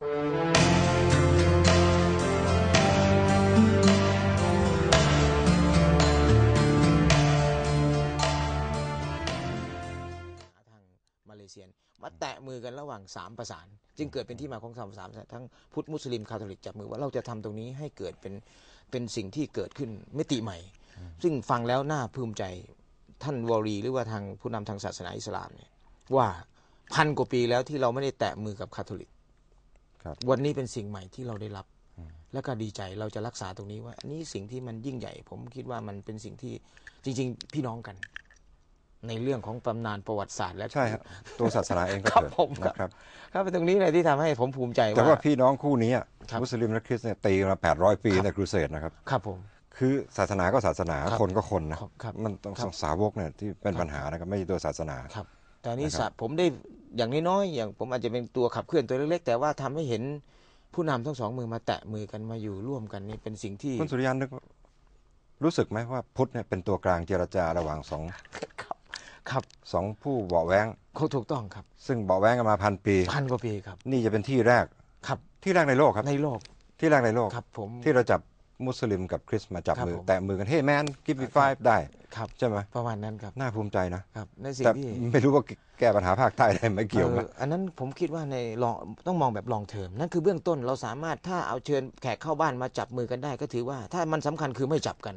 ทางมาเลเซียมาแตะมือกันระหว่างสามประสาน จึงเกิดเป็นที่มาของสามสานทั้งพุทธมุสลิมคาทอลิกจับมือว่าเราจะทำตรงนี้ให้เกิดเป็นเป็นสิ่งที่เกิดขึ้นมิติใหม่ ซึ่งฟังแล้วน่าภูมิใจท่านวอรีหรือว่าทางผู้นำทางศาสนาอิสลามเนี่ยว่าพันกว่าปีแล้วที่เราไม่ได้แตะมือกับคาทอลิก ครับ วันนี้เป็นสิ่งใหม่ที่เราได้รับ แล้วก็ดีใจเราจะรักษาตรงนี้ว่า อันนี้สิ่งที่มันยิ่งใหญ่ ผมคิดว่ามันเป็นสิ่งที่จริง ๆ พี่น้องกัน ในเรื่องของตำนานประวัติศาสตร์และใช่ครับตัวศาสนาเองก็ครับเกิดผมครับนะครับครับเป็นตรงนี้เลยที่ทำให้ผมภูมิใจแต่ว่าว่าพี่น้องคู่นี้อะครับมุสลิมและคริสต์เนี่ยตีมา 800 ปีครับในครูเสดนะครับครับผมคือศาสนาก็ศาสนาครับคนก็คนนะครับครับมันต้องครับสาวกเนี่ยที่เป็นปัญหานะครับไม่ใช่ตัวศาสนาครับแต่อันนี้นะครับสะผมได้ อย่างน้อยๆอย่างผมอาจจะเป็นตัวขับเคลื่อนตัวเล็กๆ แต่ว่าทำให้เห็นผู้นำทั้งสองมือมาแตะมือกันมาอยู่ร่วมกันนี่เป็นสิ่งที่คุณสุริยันนึกว่ารู้สึกไหมว่าพุทธเนี่ยเป็นตัวกลางเจรจาระหว่างสองครับครับสองผู้เบาะแว้งเขาถูกต้องครับ ซึ่งเบาะแว้งกันมาพันปีพันกว่าปีครับ นี่จะเป็นที่แรกครับ ที่แรกในโลกครับในโลกที่แรกในโลกครับ ผมที่เราจับ มุสลิมกับคริสต์มาจับครับมือ ผม แตะมือกันเฮ้แมนกิฟต์ไฟได้ครับใช่ไหมประมาณนั้นครับน่าภูมิใจนะ ครับในสิ่งแต่ที่ไม่รู้ว่าแก้ปัญหาภาคใต้ได้ไหมเกี่ยวไหมอออันนั้นผมคิดว่าในลองต้องมองแบบลองเทอมนั่นคือเบื้องต้นเราสามารถถ้าเอาเชิญแขกเข้าบ้านมาจับมือกันได้ ก็ถือว่าถ้ามันสำคัญคือไม่จับกัน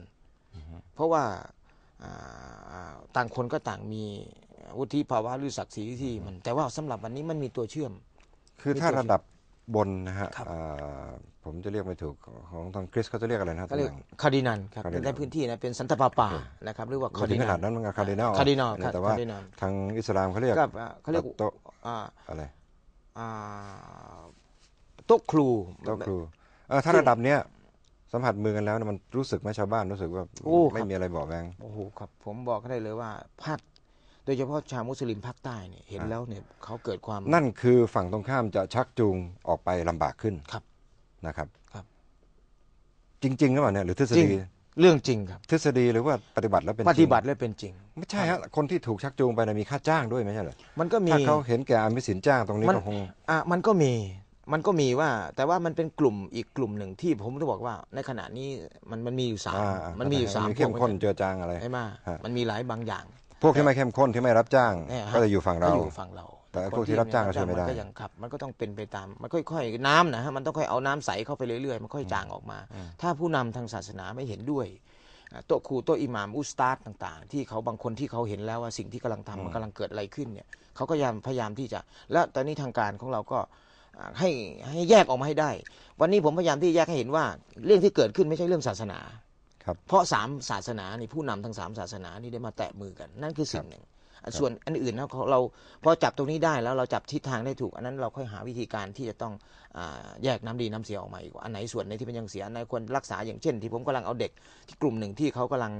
เพราะว่าอ่าต่างคนก็ต่างมีวุฒิภาวะหรือศักดิ์ศรีที่มันแต่ว่าสำหรับวันนี้มันมีตัวเชื่อม คือถ้าระดับบนนะฮะครับ อ่า ผมจะเรียกไม่ถูกของทางคริสเขาจะเรียกอะไรนะก็เรียกตำแหน่งคาร์ดินันครับ cardinal ในพื้นที่นะเป็นสันตะปาปานะครับหรือว่าไม่คาร์ถึดิงขนันาดนั้นมันคาร์ดินัล cardinal ครับแต่ว่า cardinal ทางอิสลามเขาเรียกก็อ่าเขาเรียกโต๊ะอ่าอะไรอ่าโต๊ะครูโต๊ะครูเออถ้าระดับเนี้ยสัมผัสมือกันแล้วเนี่ยมันรู้สึกไหมชาวบ้านรู้สึกว่าโอ้ครับไม่มีอะไรเบาะแวงโอ้โหครับ ผมบอกได้เลยว่าภาคโดยเฉพาะชาวมุสลิมภาคใต้เนี่ยเห็นอ่าแล้วเนี่ยเขาเกิดความนั่นคือฝั่งตรงข้ามจะชักจูงออกไปลำบากขึ้นครับ นะครับครับ จริงๆหรือเปล่าเนี่ยหรือทฤษจริงฎีเรื่องจริงครับ ทฤษฎีหรือว่าปฏิบัติแล้วเป็นจปริงฏิบัติและเป็นจริง ไม่ใช่ฮะคนที่ถูกชักจูงไปนะมีค่าจ้างด้วยไม่ใช่เหรอมันก็มี ถ้าเขาเห็นแก่อามิสินจ้างตรงนี้มันก็คง อะมันก็มี มันก็มีว่า แต่ว่ามันเป็นกลุ่มอีกกลุ่มหนึ่งที่ผมจะบอกว่า ในขณะนี้มันมันมีอยู่สามอ่ามันมีอยู่สามเข้มข้นพวกเจือจางอะไร ใช่ไหมฮะ มันมีหลายบางอย่าง พวกที่ไม่เข้มข้นที่ไม่รับจ้าง เนี่ยฮะก็จะอยู่ฝั่งเรา ก็อยู่ฝั่งเรา แต่พวกที่รับจ้างก็ช่วยไม่ได้นก็ยังขับ มันก็ต้องเป็นไปตาม มันค่อยๆ น้ำนะฮะมันต้องค่อยเอาน้ำใสเข้าไปเรื่อยๆ มันค่อยจางออกมา ถ้าผู้นำทางศาสนาไม่เห็นด้วยอะโต๊ะครูโต๊ะอิหม่ามอุสตาดต่าง ๆ ที่เขาบางคนที่เขาเห็นแล้วว่าสิ่งที่กำลังทำมันกำลังเกิดอะไรขึ้นเนี่ยเขาก็พยายามพยายามที่จะ และตอนนี้ทางการของเราก็อ่าให้ให้แยกออกมาให้ได้ วันนี้ผมพยายามที่แยกให้เห็นว่า เรื่องที่เกิดขึ้นไม่ใช่เรื่องศาสนาครับเพราะสามศาสนานี่ผู้นำทั้งสามศาสนานี่ได้มาแตะมือกัน นั่นคือสิ่งหนึ่งอะ ส่วนอันอื่นนะเราพอจับตรงนี้ได้แล้วเราจับทิศทางได้ถูก อันนั้นเราค่อยหาวิธีการที่จะต้องอแยกน้ำดีน้ำเสียออกมาอีกว่าอันไหนส่วนไหนที่เป็นยังเสียอันไหนควรรักษาอย่างเช่น ที่ผมกำลังเอาเด็กที่กลุ่มหนึ่งที่เขากำลัง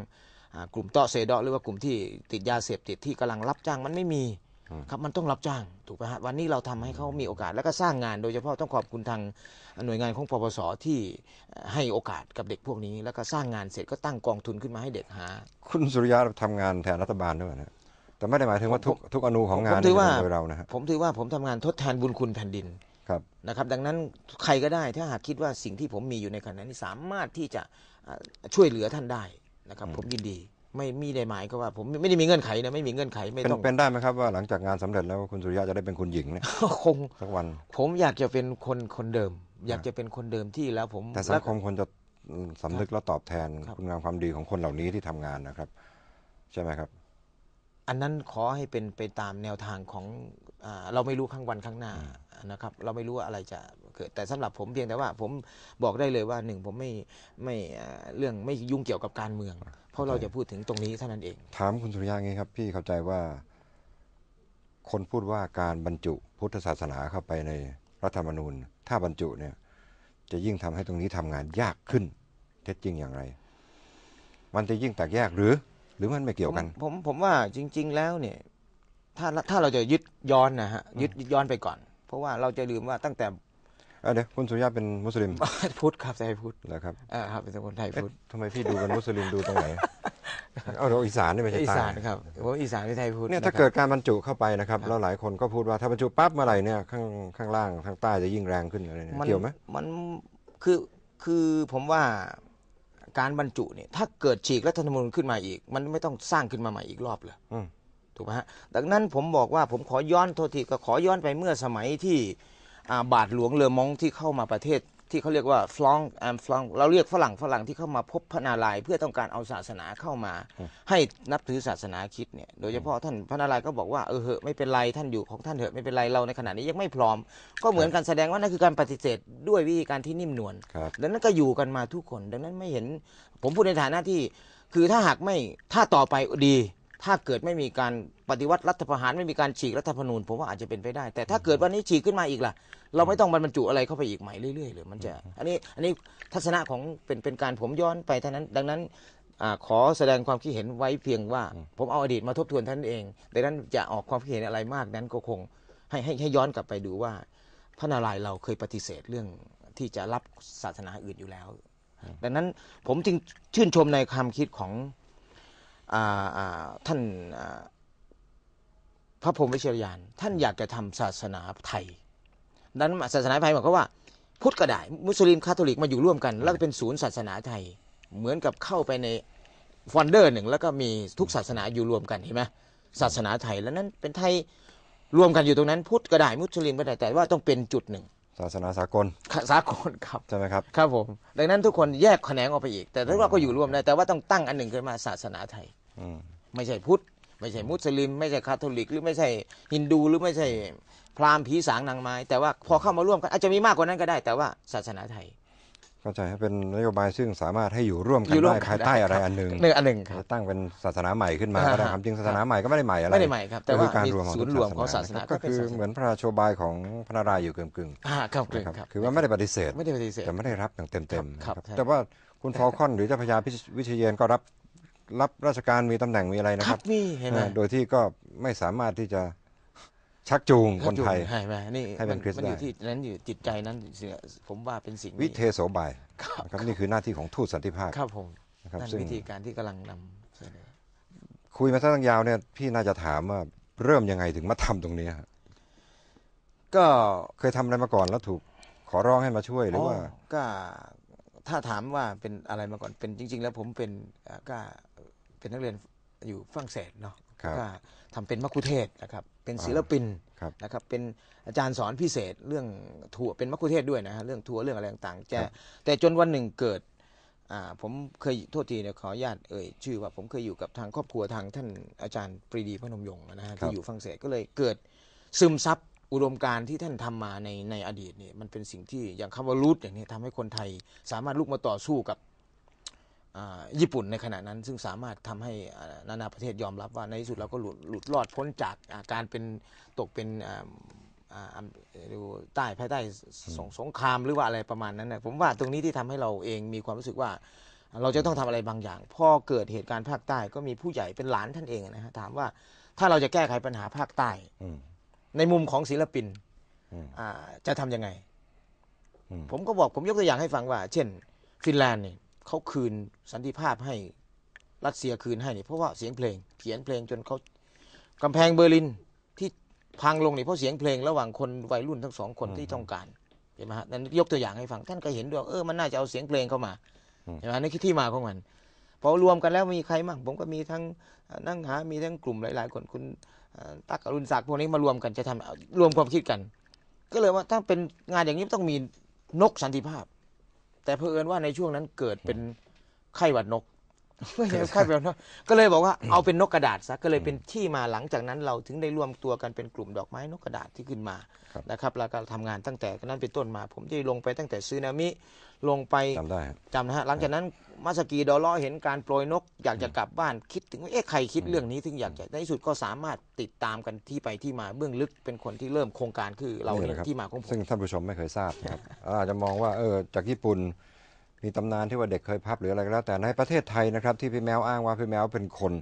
กลุ่มเตาะเซดาะหรือว่ากลุ่มที่ติดยาเสพติดที่กำลังรับจ้างมันไม่มีครับมันต้องรับจ้างถูกไหมฮะวันนี้เราทำให้เขามีโอกาสแล้วก็สร้างงานโดยเฉพาะต้องขอบคุณทางหน่วยงานของปปสที่ให้โอกาสกับเด็กพวกนี้ แล้วก็สร้างงานเสร็จก็ตั้งกองทุนขึ้นมาให้เด็กหา คุณสุริยะทำงานแทนรัฐบาลด้วยนะ แต่ไม่ได้หมายถึงว่าทุกทุกอนูของงานผมถือว่าเนี่ยเป็นโดยเรานะฮะผมถือว่าผมทำงานทดแทนบุญคุณแผ่นดินครับนะครับ ดังนั้นใครก็ได้ถ้าหากคิดว่าสิ่งที่ผมมีอยู่ในขณะนี้สามารถที่จะอ่าช่วยเหลือท่านได้นะครับ ผมยินดีไม่มีได้หมายก็ว่าผมไม่ได้มีเงื่อนไขนะไม่มีเงื่อนไขไม่เป็นต้องเป็นได้ไหมครับว่าหลังจากงานสำเร็จแล้วคุณสุริยะจะได้เป็นคุณหญิงเนี่ยคงสักวัน ผมอยากจะเป็นคนคนเดิม อยากจะเป็นคนเดิมที่แล้วผมแต่สัแล้งวคมควรจะสำนึกและตอบแทนครับคุณงามความดีของคนเหล่านี้ที่ทำงานนะครับ ใช่ไหมครับ อันนั้นขอให้เป็นไปตามแนวทางของอาเราไม่รู้ข้างวันข้างหน้านะครับ เราไม่รู้ว่าอะไรจะเกิดแต่สำหรับผมเพียงแต่ว่าผมบอกได้เลยว่าหนึ่งผมไม่ไม่อ่าเรื่องไม่ยุ่งเกี่ยวกับการเมือง เพราะเราจะพูดถึงตรงนี้เท่านั้นเอง ถามคุณสุริยะงี้ครับ พี่เข้าใจว่า คนพูดว่าการบรรจุพุทธศาสนาเข้าไปในรัฐธรรมนูญ ถ้าบรรจุเนี่ย จะยิ่งทำให้ตรงนี้ทำงานยากขึ้นเท็จจริงอย่างไร มันจะยิ่งแตกแยกหรือห รือมันไม่เกี่ยวกันผมผมผมว่าจริง ๆ แล้วเนี่ย ถ้าถ้าเราจะยึดย้อนนะฮะยึดยึดย้อนไปก่อน เพราะว่าเราจะลืมว่าตั้งแต่เอ้ยเดี๋ยวคุณสุริยะเป็นมุสลิมพุทธครับไทยพุทธแล้วครับอ่าครับเป็นคนไทยเอ๊ะพุทธทำไมพี่ดูเป็นมุสลิมดูตรงไหนเอาเราอีสานนี่ไม่ใช่อีใต้สานครับผมอีสานที่ไทยพูดเนี่ยถ้าะครับเกิดการบรรจุเข้าไปนะครับครับแล้วหลายคนก็พูดว่าถ้าบรรจุปั๊บเมื่อไหร่เนี่ยข้างข้างล่างข้างใต้จะยิ่งแรงขึ้นอะไรเนี่ยเกี่ยวไหมมันคือคือผมว่า การบรรจุเนี่ยถ้าเกิดฉีกรัฐธรรมนูญขึ้นมาอีก มันไม่ต้องสร้างขึ้นมาใหม่อีกรอบเลยอืมถูกไหมฮะดังนั้นผมบอกว่าผมขอย้อนโทษทีก็ขอย้อนไปเมื่อสมัยที่อ่าบาทหลวงเลอมองที่เข้ามาประเทศ ที่เขาเรียกว่าฟลองแอมฟลองเราเรียกฝรั่งฝรั่งที่เข้ามาพบพระนารายณ์เพื่อต้องการเอาศาสนาเข้ามา ให้นับถือศาสนาคริดเนี่ยโดยเฉพาะท่านพระนารายณ์ก็บอกว่าเออเหอะไม่เป็นไรท่านอยู่ของท่านเถอะไม่เป็นไรเราในขณะนี้ยังไม่พร้อม ก็เหมือนกันแสดงว่านั่นคือการปฏิเสธด้วยวิธีการที่นิ่มนวลครับ ดังนั้นก็อยู่กันมาทุกคน ดังนั้นไม่เห็นผมพูดในฐานะที่ คือถ้าหากไม่ถ้าต่อไปดี ถ้าเกิดไม่มีการปฏิวัติรัฐประหารไม่มีการฉีกรัฐธรรมนูญผมว่าอาจจะเป็นไปได้ แต่ถ้าเกิดวันนี้ฉีกขึ้นมาอีกล่ะ เราไม่ต้องบรรจุอะไรเข้าไปอีกใหม่เรื่อยๆเลยมันจะอันนี้อันนี้ทัศนะของเป็นเป็นการผมย้อนไปเท่านั้น ดังนั้นอขอแสดงความคิดเห็นไว้เพียงว่า ผมเอาอดีตมาทบทวนท่านเองดังนั้นจะออกความคิดเห็นอะไรมากนั้นก็คงให้ให้ให้ย้อนกลับไปดูว่า พระนารายณ์เราเคยปฏิเสธเรื่องที่จะรับศาสนาอื่นอยู่แล้ว ดังนั้นผมจึงชื่นชมในความคิดของ ท่านอ่าพระพรหมวิเชยยาน ท่านอยากจะทำศาสนาไทยดังนั้นศาสนาไทยหมายความว่า พุทธก็ได้ มุสลิมคาทอลิกมาอยู่ร่วมกัน แล้วก็เป็นศูนย์ศาสนาไทย เหมือนกับเข้าไปในฟอนเดอร์หนึ่ง แล้วก็มีทุกศาสนาอยู่รวมกันเห็นไหมศาสนาไทยแล้วนั้นเป็นไทยรวมกันอยู่ตรงนั้น พุทธก็ได้มุสลิมก็ได้แต่ว่าต้องเป็นจุดหนึ่ง ศาสนาสากลสากลครับใช่ไหมครับครับผมดังนั้นทุกคนแยกแขนงออกไปอีก แต่ถ้าเราก็อยู่ร่วมได้แต่ว่าต้องตั้งอันหนึ่งขึ้นมาศาสนาไทยอืม ไม่ใช่พุทธ ไม่ใช่มุสลิม ไม่ใช่คาทอลิก หรือไม่ใช่ฮินดูหรือไม่ใช่พราหมณ์ผีสางนางไม้ แต่ว่าพอเข้ามาร่วมกันอาจจะมีมากกว่านั้นก็ได้ แต่ว่าศาสนาไทยเข้าใจให้เป็นนโยบายซึ่งสามารถให้อยู่ร่วมกัอนยู่ร่วมได้กันภายใต้ได้อะไรครับอันหนึ่งหนึ่งอันหนึ่งครับจะตั้งเป็นศาสนาใหม่ขึ้นมาก็ได้อ่าฮะความจริงศาสนาใหม่ก็ไม่ได้ใหม่อะไรไม่ได้ใหม่ครับแต่ว่าก็คือการมีรวมของศูนย์รวมของศาสนาก็คือก็เป็นศาสนาเหมือนพระราโชบายของพระนารายณ์อยู่กึ่งๆอ่าครับนะครับครับคือว่าไม่ได้ปฏิเสธไม่ได้ปฏิเสธแต่ไม่ได้รับอย่างเต็มๆครับนะครับใช่แต่ว่าคุณฟอลคอนหรือเจ้าพระยาพิวิเชยนก็รับ รับราชการมีตำแหน่งมีอะไรนะคครัรับบนี่เห็นไหมโดยที่ก็ไม่สามารถที่จะชักจูงคนไทย ใช่ไหมนี่ให้เป็นมัคริสต์มันอยู่ได้ ที่นั้นอยู่จิตใจนั้นเสียผมว่าเป็นสิ่งวิที่เทโสบายครับนะครับนี่คือหน้าที่ของทูตสันติภาพครับผมนะครับนั่นซึ่งวิธีการที่กำลังนำเสนอคุยมาตั้งยาวเนี่ยพี่น่าจะถามว่าเริ่มยังไงถึงมาทำตรงนี้ฮะก็เคยทำอะไรมาก่อนแล้วถูกขอร้องให้มาช่วยหรือว่า ก็ถ้าถามว่าเป็นอะไรมาก่อนเป็นจริง ๆ แล้วผมเป็นเอ่อก็ เป็นนักเรียนอยู่ฝรั่งเศสเนาะครับก็ทำเป็นมัคคุเทศก์นะครับ เป็นศิลปินครับ นะครับ เป็นอาจารย์สอนพิเศษเรื่องทัวร์เป็นมัคคุเทศก์ด้วยนะฮะเรื่องทัวร์เรื่องอะไรต่างๆจะครับแต่จนวันหนึ่งเกิดอ่าผมเคยโทษทีเนี่ยขออนุญาตเอ่ยชื่อว่าผมเคยอยู่กับทางครอบครัวทางท่านอาจารย์ปรีดีพนมยงค์นะฮะครับที่อยู่ฝรั่งเศสก็เลยเกิดซึมซับอุดมการณ์ที่ท่านทำมาในในอดีตเนี่ยมันเป็นสิ่งที่อย่างคำว่ารูทอย่างนี้ทำให้คนไทยสามารถลุกมาต่อสู้กับอ่า ญี่ปุ่นในขณะนั้นซึ่งสามารถทำให้อ่านานาประเทศยอมรับว่าในที่สุดเราก็หลุดหลุดรอดพ้นจากอ่าการเป็นตกเป็นอ่าอ่าอ่าดูใต้ภายใต้สงสงครามหรือว่าอะไรประมาณนั้นนะผมว่าตรงนี้ที่ทำให้เราเองมีความรู้สึกว่า เราจะต้องทำอะไรบางอย่าง พอเกิดเหตุการณ์ภาคใต้ก็มีผู้ใหญ่เป็นหลานท่านเองนะฮะถามว่าถ้าเราจะแก้ไขปัญหาภาคใต้อืมในมุมของศิลปินอืมอ่าจะทำยังไงอืมผมก็บอกผมยกตัวอย่างให้ฟังว่า เช่น ฟินแลนด์เนี่ย เขาคืนสันติภาพให้รัสเซียคืนให้เนี่ยเพราะว่าเสียงเพลงเขียนเพลงจนเขากำแพงเบอร์ลินที่พังลงเนี่ยเพราะเสียงเพลงระหว่างคนวัยรุ่นทั้งสองคนที่ต้องการเห็นไหมฮะนั่นยกตัวอย่างให้ฟังท่านก็เห็นด้วยว่าเออมันน่าจะเอาเสียงเพลงเข้ามาเห็นไหมนี่คือที่มาของมันพอรวมกันแล้วมีใครมั่งผมก็มีทั้งเอ่อนั่งหา มีทั้งกลุ่มหลาย ๆ คนคุณเอ่อตักอรุณศักดิ์พวกนี้มารวมกันจะทำเอารวมความคิดกัน ก็เลยว่าถ้าเป็นงานอย่างนี้ต้องมีนกสันติภาพ แต่เพอเอิญว่าในช่วงนั้นเกิดเป็นไข้หวัดนก ไม่ใช่ไข้หวัดนกก็เลยบอกว่าเอาเป็นนกกระดาษซะก็เลยเป็นที่มาหลังจากนั้นเราถึงได้รวมตัวกันเป็นกลุ่มดอกไม้นกกระดาษที่ขึ้นมาครับนะครับแล้วก็ทำงานตั้งแต่นั้นเป็นต้นมา ผมได้ลงไปตั้งแต่ซึนามิลงไปจำได้ฮะจำนะฮะหลังจากนั้นมาสกีดอลล้อเห็นการโปรยนกอยากจะกลับบ้านคิดถึงว่าเอ๊ะใครคิดเรื่องนี้ถึงอยากจะในที่สุดก็สามารถติดตามกันที่ไปที่มาเบื้องลึกเป็นคนที่เริ่มโครงการคือเรานี่เนี่แหละครับยที่มาของผมซึ่งท่านผู้ชมไม่เคยทราบนะครับอาจจะมองว่าเออจากญี่ปุ่น มีตำนานที่ว่าเด็กเคยพับหรืออะไรก็แล้ว แต่ในประเทศไทยนะครับที่พี่แมวอ้างว่าพี่แมวเป็นคน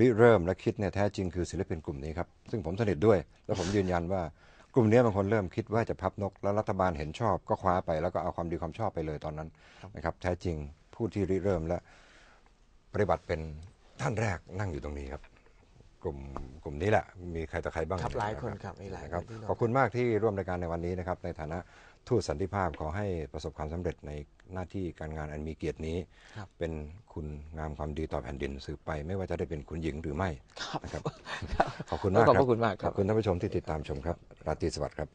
ริเริ่มและคิดเนี่ยแท้จริงคือศิลปินกลุ่มนี้ครับซึ่งผมสนิทด้วย แล้วผมยืนยันว่ากลุ่มนี้เป็นคนเริ่มคิดว่าจะพับนก แล้วรัฐบาลเห็นชอบก็คว้าไปแล้วก็เอาความดีความชอบไปเลยตอนนั้นนะครับแท้จริงผู้ที่ริเริ่มและปฏิบัติเป็นท่านแรกนั่งอยู่ตรงนี้ครับ กลุ่มกลุ่มนี้แหละ มีใครต่อใครบ้างครับหลายคนนะครับมีหลายนะครับคนที่ร่วมขอบคุณมากที่ร่วมรายการในวันนี้นะครับ ในฐานะทูตสันติภาพขอให้ประสบความสำเร็จใน หน้าที่การงานอันมีเกียรตินี้ครับเป็นคุณงามความดีต่อแผ่นดินสืบไปไม่ว่าจะได้เป็นคุณหญิงหรือไม่ครับนะครับขอบคุณมากขอบครัพระคุณมากครับขอบคุณท่านผู้ชมที่ติดตามชมครับ ราตรีสวัสดิ์ครับ